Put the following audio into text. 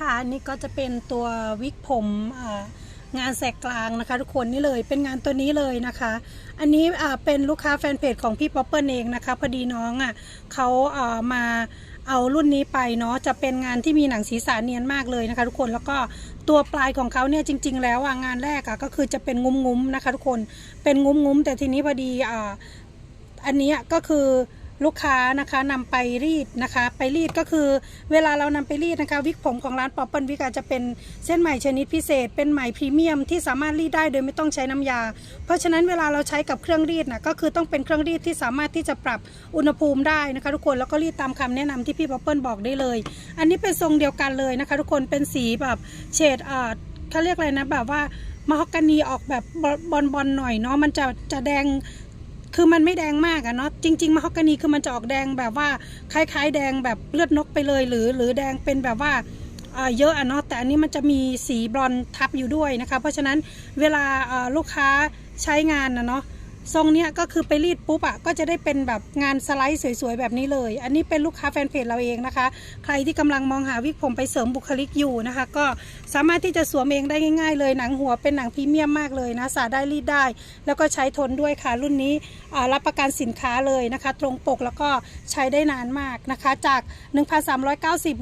คะอันนี่ก็จะเป็นตัววิกผมงานแสกกลางนะคะ ทุกคนนี่เลยเป็นงานตัวนี้เลยนะคะ อันนี้เป็นลูกค้าแฟนเพจของพี่ป๊อปเปิลเองนะคะพอดีน้องอะเขาอ่ามาเอารุ่นนี้ไปเนาะจะเป็นงานที่มีหนังศีรษะเนียนมากเลยนะคะ ทุกคนแล้วก็ตัวปลายของเขาเนี่ยจริง ๆ แล้วงานแรกอะก็คือจะเป็นงุ้มๆนะคะ ทุกคนเป็นงุ้มๆแต่ทีนี้พอดีอ,อันนี้ก็คือ ลูกค้านะคะนำไปรีดนะคะ ไปรีดก็คือเวลาเรานำไปรีดนะคะ วิกผมของร้านป๊อปเปิลวิกอาจจะเป็นเส้นไหมชนิดพิเศษ เป็นไหมพรีเมียมที่สามารถรีดได้โดยไม่ต้องใช้น้ำยา เพราะฉะนั้นเวลาเราใช้กับเครื่องรีดนะก็คือต้องเป็นเครื่องรีดที่สามารถที่จะปรับอุณหภูมิได้นะคะทุกคนแล้วก็รีดตามคำแนะนำที่พี่ป๊อปเปิลบอกได้เลย อันนี้เป็นทรงเดียวกันเลยนะคะ ทุกคนเป็นสีแบบเฉดอ่าเขาเรียกอะไรนะแบบว่ามะฮอกกานีออกแบบบอลบอลหน่อยเนาะมันจะจะแดง คือมันไม่แดงมากอะเนาะจริง ๆมะฮอกกานีคือมันจะออกแดงแบบว่าคล้าย ๆ แดงแบบเลือดนกไปเลย หรือหรือแดงเป็นแบบว่าเยอะอะเนาะแต่อันนี้มันจะมีสีบรอนทับอยู่ด้วยนะคะ เพราะฉะนั้นเวลาลูกค้าใช้งานนะเนาะ ทรงเนี้ยก็คือไปรีดปุ๊บอะก็จะได้เป็นแบบงานสไลด์สวยๆแบบนี้เลย อันนี้เป็นลูกค้าแฟนเพจเราเองนะคะ ใครที่กำลังมองหาวิกผมไปเสริมบุคลิกอยู่นะคะ ก็สามารถที่จะสวมเองได้ง่าย ๆ เลยหนังหัวเป็นหนังพรีเมียมมากเลยนะสาได้รีดได้ แล้วก็ใช้ทนด้วยค่ะ รุ่นนี้รับประกันสินค้าเลยนะคะ ตรงปกแล้วก็ใช้ได้นานมากนะคะ จาก 1,390